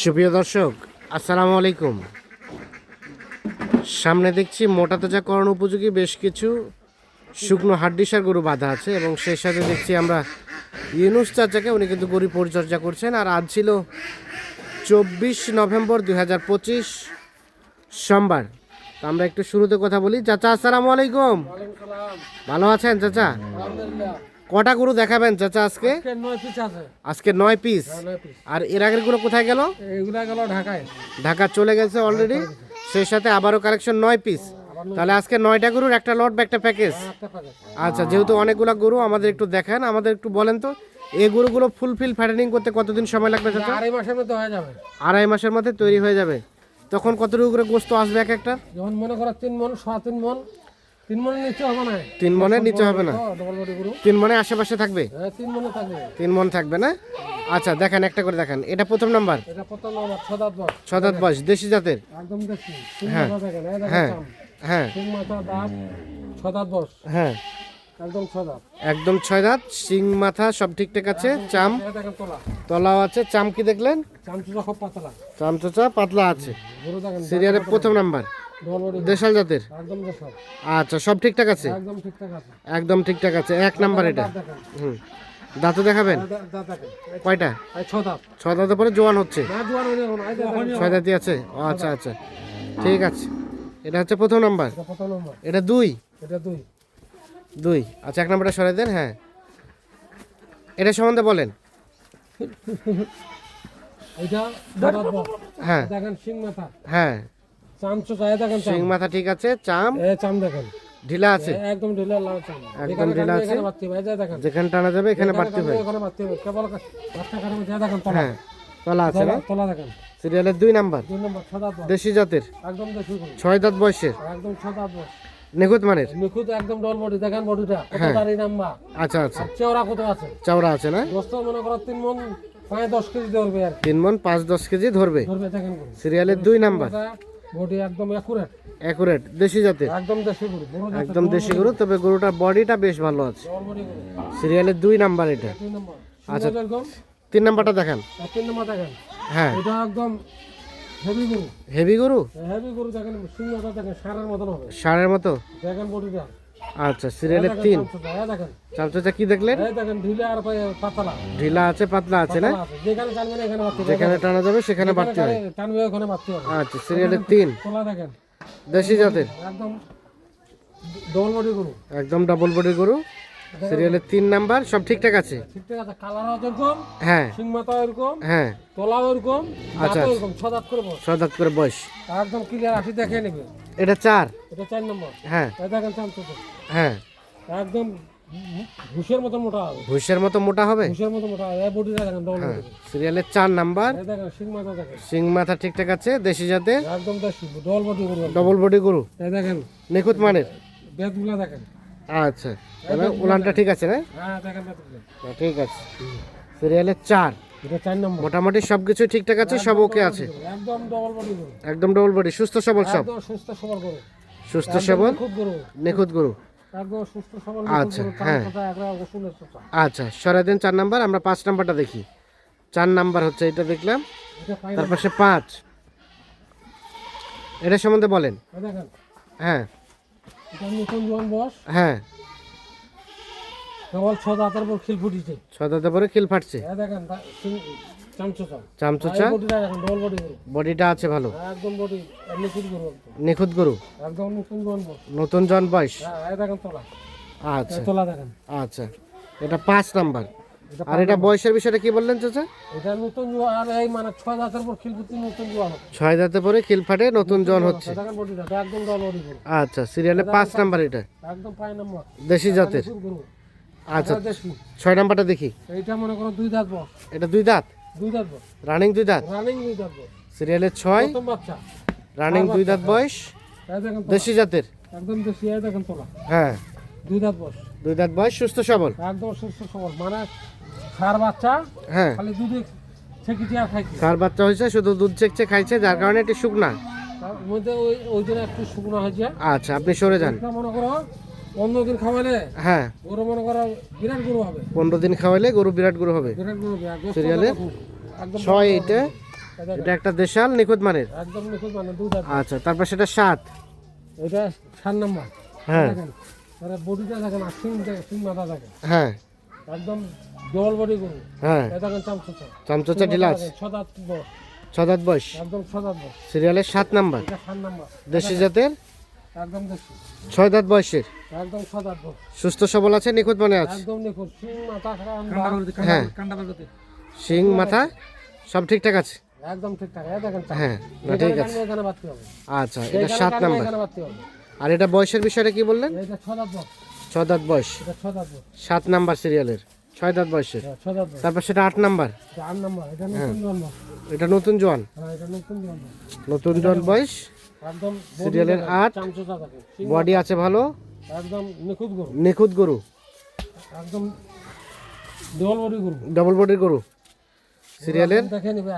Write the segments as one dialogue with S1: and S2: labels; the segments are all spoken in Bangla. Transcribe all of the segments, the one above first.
S1: সুপ্রিয় দর্শক আসসালামু আলাইকুম। সামনে দেখছি মোটা তাজাকরণ উপযোগী বেশ কিছু শুকনো হাড্ডিসার গরু বাঁধা আছে এবং সেই সাথে দেখছি আমরা ইউনুস চাচাকে উনি কিন্তু গরু পরিচর্যা করছেন। আর আজ ছিল চব্বিশ নভেম্বর দুই হাজার পঁচিশ সোমবার। তো আমরা একটু শুরুতে কথা বলি। চাচা আসসালামু আলাইকুম। ভালো আছেন চাচা? কটা গরু দেখাবেন চাচা আজকে? আজকে নয় পিস আর এর আগেরগুলো কোথায় গেল?
S2: এগুলা গেল ঢাকায়।
S1: ঢাকা চলে গেছে অলরেডি সেই সাথে আবারও কালেকশন নয় পিস তাহলে আজকে নয়টা গরুর একটা লট বা একটা প্যাকেজ আচ্ছা যেহেতু অনেকগুলো গরু আমাদের একটু দেখান আমাদের একটু বলেন তো এই গরুগুলো ফুলফিল ফ্যাটেনিং করতে কতদিন সময় লাগবে চাচা?
S2: আড়াই মাসের মধ্যে হয়ে যাবে।
S1: আড়াই মাসের মধ্যে তৈরি হয়ে যাবে। তখন কতটুকু করে গোস্ত আসবে এক একটা?
S2: যখন মনে করো তিন মন সোয়া তিন মন তিন মনের নিচে হবে না?
S1: তিন মনের নিচে হবে না?
S2: ডবল বডি গরু
S1: তিন মনে আশেপাশে থাকবে?
S2: হ্যাঁ তিন মনে থাকবে।
S1: তিন মন থাকবে না? আচ্ছা দেখেন একটা করে দেখেন। এটা প্রথম নাম্বার?
S2: এটা প্রথম ছদাত বস।
S1: ছদাত দেশি জাতের?
S2: একদম
S1: হ্যাঁ। হ্যাঁ হ্যাঁ।
S2: তিন মাথা দাঁত ছদাত বস।
S1: হ্যাঁ।
S2: একদম
S1: একদম ছয় দাঁত শিং মাথা সব ঠিকঠাক আছে? চাম? তলাও আছে। চাম কি দেখলেন?
S2: চামচুটা খুব পাতলা।
S1: চাম চোচা পাতলা আছে। সিরিয়ালের প্রথম নাম্বার। দেশাল জাতের? আচ্ছা সব ঠিকঠাক আছে?
S2: একদম ঠিকঠাক আছে।
S1: এক নাম্বার এটা। হুম। দাঁতও দেখাবেন? কয়টা?
S2: এই ছদাত
S1: ছ দাঁতের পরে জোয়ান হচ্ছে?
S2: হয়ে
S1: ছয় দাঁতি। আছে? ও আচ্ছা আচ্ছা। ঠিক আছে। এটা হচ্ছে প্রথম নাম্বার?
S2: এটা
S1: দুই?
S2: এটা দুই।
S1: দুই। আচ্ছা এক নাম্বারটা সরাই দেন হ্যাঁ। এটা সম্বন্ধে বলেন।
S2: বস
S1: হ্যাঁ। হ্যাঁ
S2: চামচো চায় দেখেন চাম।
S1: শিং মাথা ঠিক আছে চাম?
S2: এ চাম দেখেন।
S1: ঢিলা আছে?
S2: একদম ঢিলা লাল চাম।
S1: একদম ঢিলা আছে। যেখানে টানা যাবে এখানে বাড়তে হবে
S2: এখানে বাড়তে হবে কেবল বাচ্চা কারণে যা দেখেন তলা।
S1: হ্যাঁ তলা আছে না?
S2: তলা- দেখেন।
S1: সিরিয়ালের দুই নাম্বার।
S2: দুই নম্বর বস
S1: দেশি জাতের।
S2: একদম করুন
S1: ছয় দাঁত বয়সের।
S2: একদম ছদা বস
S1: নিখুঁত মানের?
S2: নিখুঁত একদম ডল বডি দেখেন বডিটা। কত
S1: হ্যাঁ।
S2: দাঁড়ি নাম্বা
S1: আচ্ছা আচ্ছা।
S2: চেওড়া কত আছে?
S1: চাওড়া আছে না?
S2: দোস্ত মনে করো তিন মন পাঁচ দশ কেজি ধরবে আর
S1: তিন মন পাঁচ দশ কেজি ধরবে।
S2: ধরবে দেখেন
S1: সিরিয়ালের দুই নাম্বার।
S2: বডি একদম একুরেট
S1: অ্যাকুরেট দেশি জাতের।
S2: একদম দেশি গরু
S1: একদম দেশি গরু তবে গরুটার বডিটা বেশ ভালো আছে। সিরিয়ালের দুই নাম্বার এটা। আচ্ছা। তিন নাম্বারটা দেখান।
S2: তিন নম্বর দেখেন।
S1: হ্যাঁ।
S2: এটা একদম হেভি গরু।
S1: হেভি গরু?
S2: হেভি গরু দেখেন সিংহটা দেখেন সারের মতন হবে।
S1: মতো?
S2: দেখেন বডিটা।
S1: আচ্ছা সিরিয়ালের তিন। চামচাচা কি দেখলেন?
S2: ঢিলে
S1: আছে পাতলা আছে না?
S2: যেখানে
S1: টানা যাবে সেখানে বাড়তে হবে আচ্ছা সিরিয়ালের তিন। দেশি জাতের?
S2: একদম ডবল বডি গরু।
S1: একদম ডাবল বডি গরু। সিরিয়ালের তিন নাম্বার সব ঠিকঠাক আছে?
S2: ঠিকঠাক আছে
S1: হ্যাঁ।
S2: এরকম
S1: হ্যাঁ।
S2: এরকম
S1: আচ্ছা,
S2: এরকম ছদাত
S1: করে বয়স।
S2: একদম ক্লিয়ার আসি দেখে নেবে।
S1: এটা চার?
S2: এটা চার নম্বর।
S1: হ্যাঁ।
S2: দেখেন চামচো
S1: হ্যাঁ।
S2: একদম ঘুষের মতো মোটা হবে।
S1: ভুষের মতো মোটা হবে?
S2: ঘুষের মতো মোটা হবে। বডিটা দেখেন ডবল
S1: সিরিয়ালের চার নাম্বার।
S2: দেখেন সিং মাথা দেখেন।
S1: সিং মাথা ঠিকঠাক আছে দেশি জাতের?
S2: একদম দেশি ডবল বডি গরু
S1: ডবল বডি গরু।
S2: এই দেখেন।
S1: নিখুঁত মানের?
S2: বেদগুলা দেখেন।
S1: আচ্ছা তাহলে উলানটা ঠিক আছে না
S2: হ্যাঁ বেদগুলা
S1: হ্যাঁ, ঠিক আছে। সিরিয়ালের চার। মোটামুটি সব কিছু ঠিকঠাক আছে সব ওকে আছে?
S2: একদম ডবল বডি
S1: সুস্থ সবল সব?
S2: সুস্থ সবল
S1: নিখুঁত গরু। আচ্ছা, হ্যাঁ। আচ্ছা সরাই দেন চার নাম্বার আমরা পাঁচ নাম্বারটা দেখি। চার নাম্বার হচ্ছে এটা দেখলাম।
S2: এটা পাই
S1: তার পাশে পাঁচ। এটা সম্বন্ধে বলেন। হ্যাঁ
S2: এটা নতুন জোয়ান বস
S1: হ্যাঁ।
S2: কেবল ছ দাঁতের পর খিল ফুটিছে।
S1: ছ দাঁতের পরে খিল ফাটছে।
S2: দেখেন
S1: চামচুচা।
S2: বডিটা
S1: আছে ভালো।
S2: একদম বডি নিখুঁত গরু একদম। নতুন
S1: জন বয়স?
S2: হ্যাঁ
S1: আচ্ছা। আচ্ছা। এটা পাঁচ নাম্বার। আর এটা বয়সের বিষয়টা কি বললেন চাচা?
S2: এটা নতুন জোয়ান আর এই মানে ছয় দাঁতের পর খিল নতুন হচ্ছে
S1: ছয় দাঁতে পরে খিল ফাটে নতুন জন হচ্ছে।
S2: একদম
S1: আচ্ছা সিরিয়ালে পাঁচ নাম্বার এটা?
S2: একদম পাই নম্বর।
S1: দেশি জাতের? আচ্ছা ছয় নাম্বারটা দেখি।
S2: এইটা মনে করো দুই দাঁত বস।
S1: এটা দুই দাঁত?
S2: দুই দাঁত বস।
S1: রানিং দুই দাঁত?
S2: রানিং দুই দাঁত বস।
S1: সিরিয়ালের ছয়?
S2: বাচ্চা।
S1: রানিং দুই দাঁত বয়স। দেশি জাতের?
S2: একদম দেশি দেখেন তোলা।
S1: হ্যাঁ।
S2: দুই দাঁত বস
S1: দুই দাঁত বয়স সুস্থ সবল?
S2: একদম সুস্থ সবল। মানে সার বাচ্চা
S1: হ্যাঁ।
S2: খালি দুধে ছেকিটি আর খাইছে।
S1: সার বাচ্চা হয়েছে শুধু দুধ চেকচে খাইছে যার কারণে একটু শুকনা।
S2: মধ্যে ওই ওই দিনে একটু শুকনো হয়েছে।
S1: আচ্ছা আপনি সরে যান।
S2: মনে করো পনেরো দিন খাওয়ালে
S1: হ্যাঁ।
S2: গরু মনে করো বিরাট গরু হবে।
S1: পনেরো দিন খাওয়াইলে গরু বিরাট গরু হবে।
S2: বিরাট গরু হবে
S1: সিরিয়ালে?
S2: একদম
S1: ছয় এটা?
S2: এই দেখেন,
S1: এটা একটা দেশাল নিখুঁত মানের?
S2: একদম নিখুঁত মানে দুধ
S1: আচ্ছা তারপর সেটা সাত?
S2: এটা সাত নাম্বার।
S1: হ্যাঁ।
S2: বডিটা দেখেন আর সিং সিং মাথা
S1: হ্যাঁ।
S2: একদম ডবল বডি গরু।
S1: হ্যাঁ।
S2: এই দেখেন চামচুচা।
S1: চামচোচা ঢিলাস
S2: ছদাত বস
S1: ছদাত বয়স।
S2: একদম ছদাত বস
S1: সিরিয়ালের সাত নাম্বার?
S2: এটা সাত নাম্বার।
S1: দেশি জাতের?
S2: একদম দেশি।
S1: ছয় দাঁত বয়সের?
S2: একদম
S1: সুস্থ সবল আছে নিখুঁত মানে আছে?
S2: একদম নিখুঁত। সিং মাথা
S1: হ্যাঁ। শিং মাথা সব ঠিকঠাক আছে?
S2: একদম ঠিকঠাক। এই দেখেন।
S1: হ্যাঁ ঠিক আছে। আচ্ছা এটা সাত নাম্বার।
S2: এখানে বাড়তে হবে।
S1: আর এটা বয়সের বিষয়টা কি বললেন? ছয় দাঁত বয়স। সাত নাম্বার সিরিয়ালের। ছয় দাঁত বয়সের।
S2: হ্যাঁ,
S1: তারপর সেটা আট নাম্বার।
S2: এটা এটা নতুন
S1: জোয়ান।
S2: হ্যাঁ নতুন
S1: জোয়ান বয়স। সিরিয়ালের আট। বডি আছে ভালো।
S2: একদম নিখুঁত গরু।
S1: নিখুঁত গরু।
S2: একদম ডবল বডি গরু।
S1: ডবল বডির গরু। সিরিয়ালের
S2: দেখে নিবে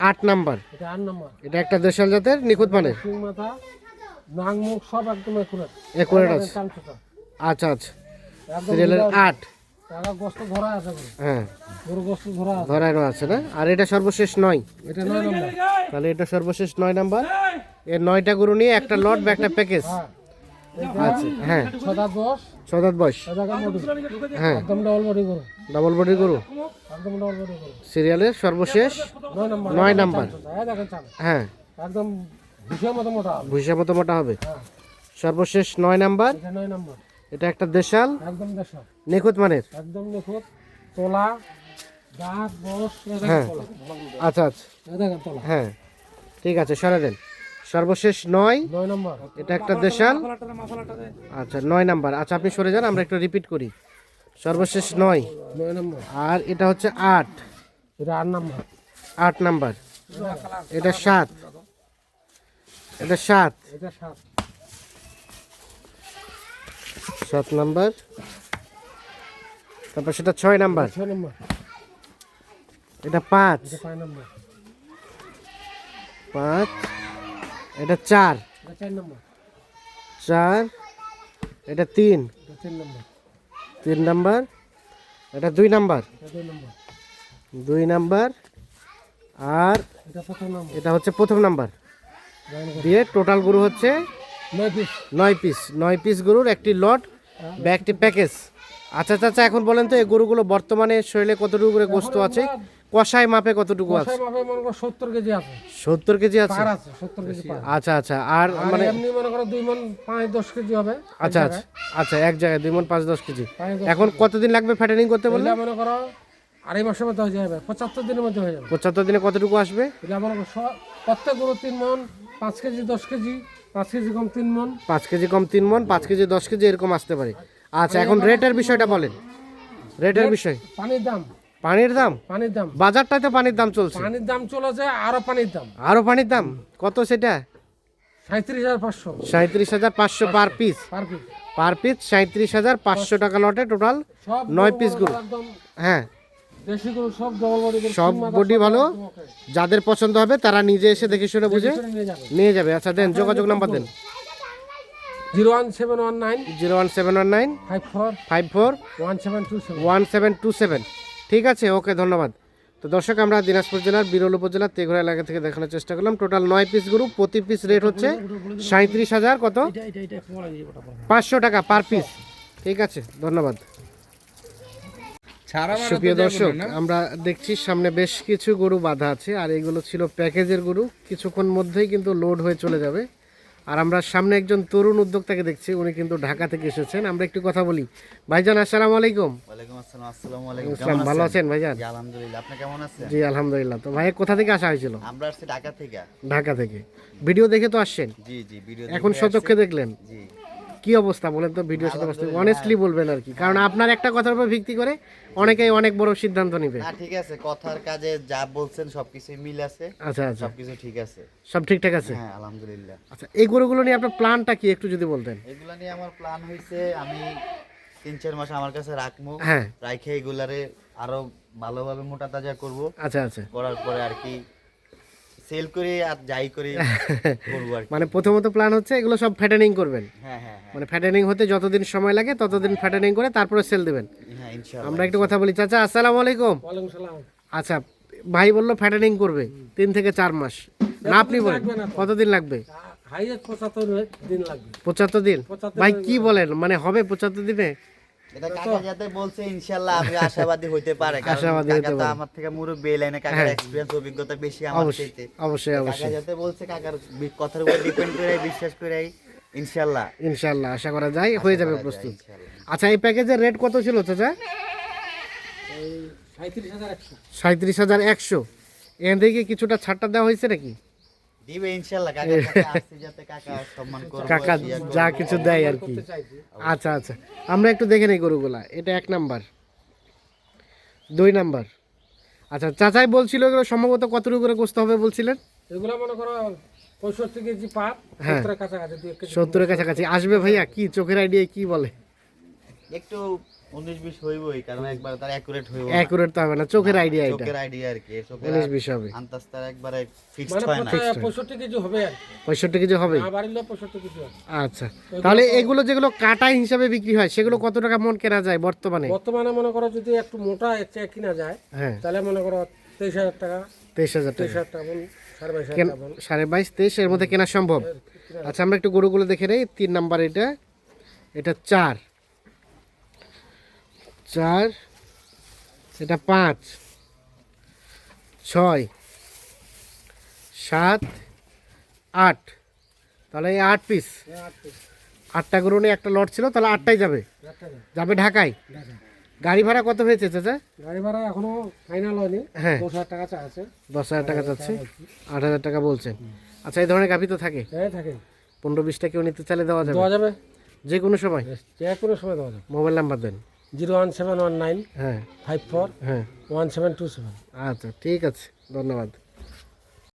S1: আট নাম্বার।
S2: এটা আট নাম্বার।
S1: এটা একটা দেশাল জাতের নিখুঁত মানের।
S2: মাথা নাক মুখ সব একদম একুরেট।
S1: একুরেট আছে? আচ্ছা আচ্ছা। সিরিয়ালের আট।
S2: টাকা গোস্ত ধরা আছে
S1: হ্যাঁ।
S2: গরু গোস্ত ধরা আছে।
S1: ধরানো আছে না? আর এটা সর্বশেষ নয়।
S2: এটা নয় নম্বর।
S1: তাহলে এটা সর্বশেষ নয় নাম্বার। এর নয়টা গরু নিয়ে একটা লট বা একটা প্যাকেজ।
S2: হ্যাঁ।
S1: আচ্ছা হ্যাঁ। ছদাত বয়স
S2: এটা বডি
S1: হ্যাঁ।
S2: একদম ডবল বডি গরু।
S1: ডবল বডির গরু।
S2: একদম ডবল বডি গরু।
S1: সিরিয়ালের সর্বশেষ
S2: নয় নম্বর।
S1: হ্যাঁ।
S2: একদম ভীষণ মতো মোটা হবে।
S1: সর্বশেষ নয় নাম্বার।
S2: এটা নয় নম্বর।
S1: এটা একটা দেশাল।
S2: একদম
S1: নিখুঁত মানের।
S2: একদম নিখুঁত। তোলা দাঁত বস
S1: হ্যাঁ। আচ্ছা আচ্ছা। হ্যাঁ। ঠিক আছে সরে দেন। সর্বশেষ নয়।
S2: নম্বর।
S1: এটা একটা দেশাল। আচ্ছা নয় নাম্বার। আচ্ছা আপনি সরে যান আমরা একটু রিপিট করি। সর্বশেষ নয়।
S2: নয় নম্বর।
S1: আর এটা হচ্ছে আট।
S2: এটা আট নম্বর।
S1: আট নাম্বার। এটা সাত। এটা সাত।
S2: এটা সাত।
S1: সাত নাম্বার। তারপর সেটা ছয় নাম্বার।
S2: ছয় নম্বর।
S1: এটা পাঁচ।
S2: পাঁচ।
S1: এটা চার।
S2: চার
S1: এটা তিন।
S2: তিন নম্বর।
S1: এটা দুই নাম্বার।
S2: দুই নম্বর।
S1: আর
S2: এটা
S1: হচ্ছে প্রথম নম্বর। দিয়ে টোটাল গরু হচ্ছে
S2: নয় পিস
S1: নয় পিস গরুর একটি লট বা একটি প্যাকেজ আচ্ছা চাচা এখন বলেন তো এই গরুগুলো বর্তমানে শরীরে কতটুকু করে গোস্ত আছে? কষায় মাপে কতটুকু আছে?
S2: সত্তর কেজি আছে।
S1: সত্তর কেজি আচ্ছা আচ্ছা আর মানে
S2: দুই মন পাঁচ দশ কেজি হবে
S1: আচ্ছা আচ্ছা আচ্ছা এক জায়গায় দুই মন পাঁচ দশ কেজি। এখন কতদিন লাগবে ফ্যাটেনিং করতে বললে
S2: মনে করো আড়াই মাসের মধ্যে হয়ে যাবে পঁচাত্তর দিনের মধ্যে হয়ে যাবে।
S1: পঁচাত্তর দিনে কতটুকু আসবে?
S2: প্রত্যেক গরু তিন মন পাঁচ কেজি দশ কেজি পাঁচ কেজি কম তিন মন।
S1: পাঁচ কেজি কম তিন মন পাঁচ কেজি দশ কেজি এরকম আসতে পারে। আচ্ছা এখন রেটের বিষয়টা বলেন। রেটের বিষয়।
S2: পানির দাম।
S1: পানির দাম?
S2: পানির দাম।
S1: বাজারটাতে পানির দাম চলছে।
S2: পানির দাম চলেছে আরও পানির দাম।
S1: আরও পানির দাম? কত সেটা?
S2: সাঁত্রিশ হাজার পাঁচশো।
S1: সাঁত্রিশ হাজার পাঁচশো per piece.
S2: Per piece.
S1: Per piece সাঁত্রিশ হাজার পাঁচশো টাকা লটে টোটাল নয়।
S2: একদম
S1: হ্যাঁ।
S2: দেশি গরু সব ডবল বডি
S1: সব বডি ভালো? যাদের পছন্দ হবে তারা নিজে এসে দেখে শুনে বুঝে
S2: নিয়ে যাবে।
S1: আচ্ছা দেন যোগাযোগ নাম্বার দেন।
S2: Zero one seven one nine
S1: zero one seven one nine
S2: five four
S1: five four
S2: one seven two seven.
S1: One seven two seven. ঠিক আছে ওকে ধন্যবাদ। তো দর্শক আমরা দিনাজপুর জেলার বিরল উপজেলার তেঘরা এলাকা থেকে দেখানোর চেষ্টা করলাম। টোটাল নয় পিস গরু প্রতি পিস রেট হচ্ছে সাঁত্রিশ হাজার কত? পাঁচশো টাকা পার পিস ঠিক আছে ধন্যবাদ। সুপ্রিয় দর্শক আমরা দেখছি সামনে বেশ কিছু গরু বাঁধা আছে আর এগুলো ছিল প্যাকেজের গরু। কিছুক্ষণ মধ্যেই কিন্তু লোড হয়ে চলে যাবে। আর আমরা সামনে একজন তরুণ উদ্যোক্তাকে দেখছি উনি কিন্তু ঢাকা থেকে এসেছেন। আমরা একটু কথা বলি। ভাইজান আসসালামু আলাইকুম।
S3: ওয়ালাইকুম আসসালাম আসসালামু আলাইকুম।
S1: ভালো আছেন? ভাইজান?
S3: জি আলহামদুলিল্লাহ। আপনি কেমন আছেন?
S1: জি আলহামদুলিল্লাহ। তো ভাই কোথা থেকে আসা হয়েছিল?
S3: আমরা আসছি ঢাকা থেকে।
S1: ঢাকা থেকে। ভিডিও দেখে তো আসছেন?
S3: জি জি ভিডিও
S1: এখন শতককে দেখলেন?
S3: জি।
S1: কি অবস্থা বলেন তো ভিডিও সাথে বসতে অনেস্টলি বলবেন আর কি। কারণ আপনার একটা কথার উপর ভিত্তি করে অনেকেই অনেক বড় সিদ্ধান্ত নিবে।
S3: না ঠিক আছে কথার কাজে যা বলছেন সবকিছু মিল আছে
S1: আচ্ছা আচ্ছা।
S3: সবকিছু ঠিক আছে।
S1: সব ঠিকঠাক আছে?
S3: হ্যাঁ আলহামদুলিল্লাহ।
S1: আচ্ছা এই গরুগুলো নিয়ে আপনার প্ল্যানটা কি একটু যদি বলতেন?
S3: এগুলো নিয়ে আমার প্ল্যান হয়েছে আমি তিন চার মাস আমার কাছে রাখব
S1: হ্যাঁ।
S3: রাইখে এগুলারে আরও ভালোভাবে মোটা তাজা করব।
S1: আচ্ছা আচ্ছা।
S3: করার পরে আর কি সেল করে আর যাই করে করব আর কি।
S1: মানে প্রথমত প্ল্যান হচ্ছে এগুলো সব ফ্যাটেনিং করবেন।
S3: হ্যাঁ হ্যাঁ হ্যাঁ।
S1: মানে ফ্যাটেনিং হতে যতদিন সময় লাগে ততদিন ফ্যাটেনিং করে তারপরে সেল দেবেন।
S3: হ্যাঁ ইনশাআল্লাহ
S1: আমরা একটু কথা বলি চাচা আসসালামু আলাইকুম।
S2: ওয়ালাইকুম সালাম।
S1: আচ্ছা ভাই বলল ফ্যাটেনিং করবে তিন থেকে চার মাস। না আপনি বলেন কতদিন লাগবে?
S2: হাইয়েস্ট পঁচাত্তর দিন লাগবে।
S1: পঁচাত্তর দিন? ভাই কি বলেন? মানে হবে পঁচাত্তর দিনে?
S3: এটা কাকা যাতে বলছে ইনশাল্লাহ আমি আশাবাদী হইতে পারে কারণ কাকা তো
S1: পারে।
S3: আমার থেকে মুরব্বী এই লাইনে কাকার এক্সপেরিয়েন্স অভিজ্ঞতা বেশি আমার
S1: অবশ্যই
S3: চাইতে।
S1: অবশ্যই
S3: কাকা যাতে বলছে কাকার কথার উপর ডিপেন্ড করে বিশ্বাস করে ইনশাল্লাহ।
S1: ইনশাল্লাহ আশা করা যায় হয়ে যাবে প্রস্তুত। আচ্ছা এই প্যাকেজের রেট কত ছিল চাচা?
S2: সাঁত্রিশ হাজার একশো।
S1: এখান থেকে কিছুটা ছাড়টা দেওয়া হয়েছে নাকি?
S3: দিবে ইনশাল্লাহ কাকার কাছে আসছে যাতে কাকা সম্মান করব
S1: কাকা যা কিছু দেয় আর কি। আচ্ছা আচ্ছা। আমরা একটু দেখে নিই গরুগুলা এটা এক নাম্বার। দুই নাম্বার। আচ্ছা চাচাই বলছিল এগুলো সম্ভবত কতটুকু করে কষতে হবে বলছিলেন?
S2: এগুলো মনে করো পঁয়ষট্টি কেজি পার
S1: হ্যাঁ।
S2: সত্তরের কাছাকাছি
S1: সত্তরের কাছাকাছি। আসবে ভাইয়া কি চোখের আইডিয়া কি বলে?
S3: একটু উনিশ বিশ হইবই কারণ একবার তার অ্যাকুরেট হইব
S1: অ্যাকুরেট তো হবে না চোখের আইডিয়া এটা
S3: চোখের আইডিয়া আর কি চোখের
S1: উনিশ বিশ হবে।
S3: আন্দাজ তার একবারে ফিক্সড
S2: মানে
S3: হয় না।
S2: প্রত্যেক পঁয়ষট্টি কেজি হবে আর কি।
S1: পঁয়ষট্টি কেজি হবে?
S2: না কেজি
S1: আচ্ছা তাহলে এগুলো যেগুলো কাটা হিসাবে বিক্রি হয় সেগুলো কত টাকা মন কেনা যায় বর্তমানে?
S2: বর্তমানে মনে করো যদি একটু মোটা চেয়ে কিনা যায়
S1: হ্যাঁ।
S2: তাহলে মনে করো তেইশ হাজার টাকা
S1: তেইশ হাজার
S2: তেইশ
S1: টাকা
S2: হাজার টাকা বোন সাড়ে বাইশ
S1: সাড়ে তেইশ এর মধ্যে কেনা সম্ভব? আচ্ছা আমরা একটু গরুগুলো দেখে নেই তিন নাম্বার এটা এটা চার। চার এটা পাঁচ ছয় সাত আট। তাহলে এই আট পিস
S2: আট
S1: আটটা গরু নিয়ে একটা লট ছিল তাহলে আটটাই যাবে। যাবে ঢাকায়। গাড়ি ভাড়া কত হয়েছে চাচা?
S2: গাড়ি ভাড়া এখনও ফাইনাল হয়নি।
S1: হ্যাঁ।
S2: দশ হাজার টাকা আছে
S1: দশ হাজার টাকা যাচ্ছে আট হাজার টাকা বলছেন। আচ্ছা এই ধরনের গাভি তো থাকে।
S2: হ্যাঁ থাকে।
S1: পনেরো বিশটা কেউ নিতে চাইলে দেওয়া যাবে।
S2: দেওয়া যাবে।
S1: যে কোনো সময়।
S2: যে কোনো সময় দেওয়া যাবে।
S1: মোবাইল নাম্বার দেন।
S2: Zero one seven one nine
S1: হ্যাঁ।
S2: ফাইভ ফোর
S1: হ্যাঁ।
S2: One seven two seven.
S1: আচ্ছা ঠিক আছে। ধন্যবাদ।